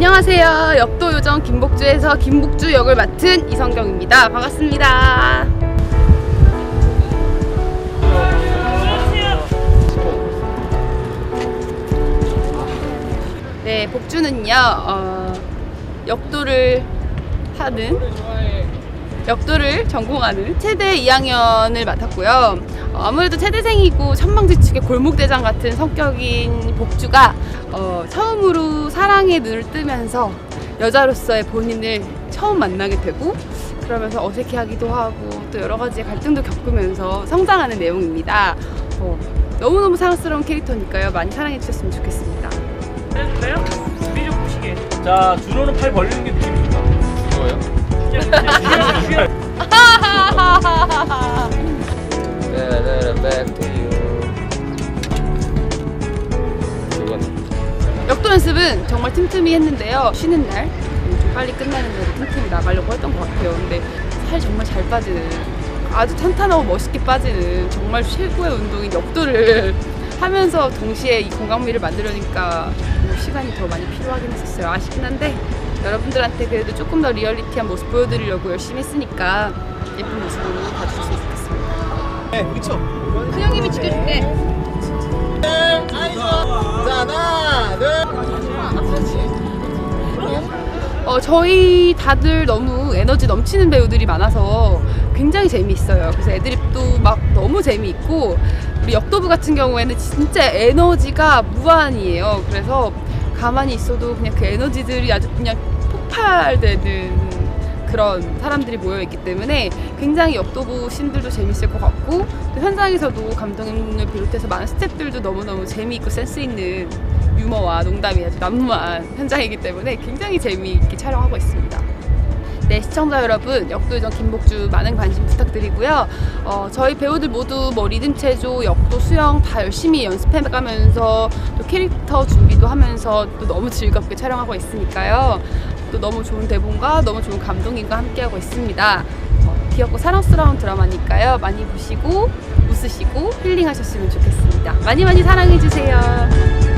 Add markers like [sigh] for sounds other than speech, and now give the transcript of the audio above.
안녕하세요. 역도 요정 김복주에서 김복주 역을 맡은 이성경입니다. 반갑습니다. 네, 복주는요, 어, 역도를 하는, 역도를 전공하는 체대 2학년을 맡았고요. 어, 아무래도 체대생이고 천방지축의 골목대장 같은 성격인 복주가 어, 처음 사랑의 눈을 뜨면서 여자로서의 본인을 처음 만나게 되고 그러면서 어색해하기도 하고 또 여러 가지 갈등도 겪으면서 성장하는 내용입니다. 어, 너무너무 사랑스러운 캐릭터니까요. 많이 사랑해 주셨으면 좋겠습니다. 해줄래요? 준비 좀 보시게. 자, 준호는 팔 벌리는 게? 이 역도 연습은 정말 틈틈이 했는데요. 쉬는 날, 좀 빨리 끝나는 날에 틈틈이 나가려고 했던 것 같아요. 근데 살 정말 잘 빠지는, 아주 탄탄하고 멋있게 빠지는 정말 최고의 운동인 역도를 [laughs] 하면서 동시에 이 건강미를 만들려니까 뭐 시간이 더 많이 필요하긴 했었어요. 아쉽긴 한데 여러분들한테 그래도 조금 더 리얼리티한 모습 보여드리려고 열심히 했으니까 예쁜 모습으로 봐주셨으면 좋겠습니다. 네, 그쵸. 큰형님이 지켜줄게. 어, 저희 다들 너무 에너지 넘치는 배우들이 많아서 굉장히 재미있어요. 그래서 애드립도 막 너무 재미있고 우리 역도부 같은 경우에는 진짜 에너지가 무한이에요. 그래서 가만히 있어도 그냥 그 에너지들이 아주 그냥 폭발되는 그런 사람들이 모여 있기 때문에 굉장히 역도부 신들도 재밌을 것 같고 또 현장에서도 감독을 비롯해서 많은 스태프들도 너무너무 재미있고 센스 있는 유머와 농담이 아주 난무한 현장이기 때문에 굉장히 재미있게 촬영하고 있습니다. 네, 시청자 여러분, 역도요정 김복주 많은 관심 부탁드리고요. 어, 저희 배우들 모두 뭐 리듬 체조, 역도 수영 다 열심히 연습해가면서 또 캐릭터 준비도 하면서 또 너무 즐겁게 촬영하고 있으니까요. 또 너무 좋은 대본과 너무 좋은 감독님과 함께하고 있습니다. 어, 귀엽고 사랑스러운 드라마니까요. 많이 보시고 웃으시고 힐링하셨으면 좋겠습니다. 많이 많이 사랑해주세요.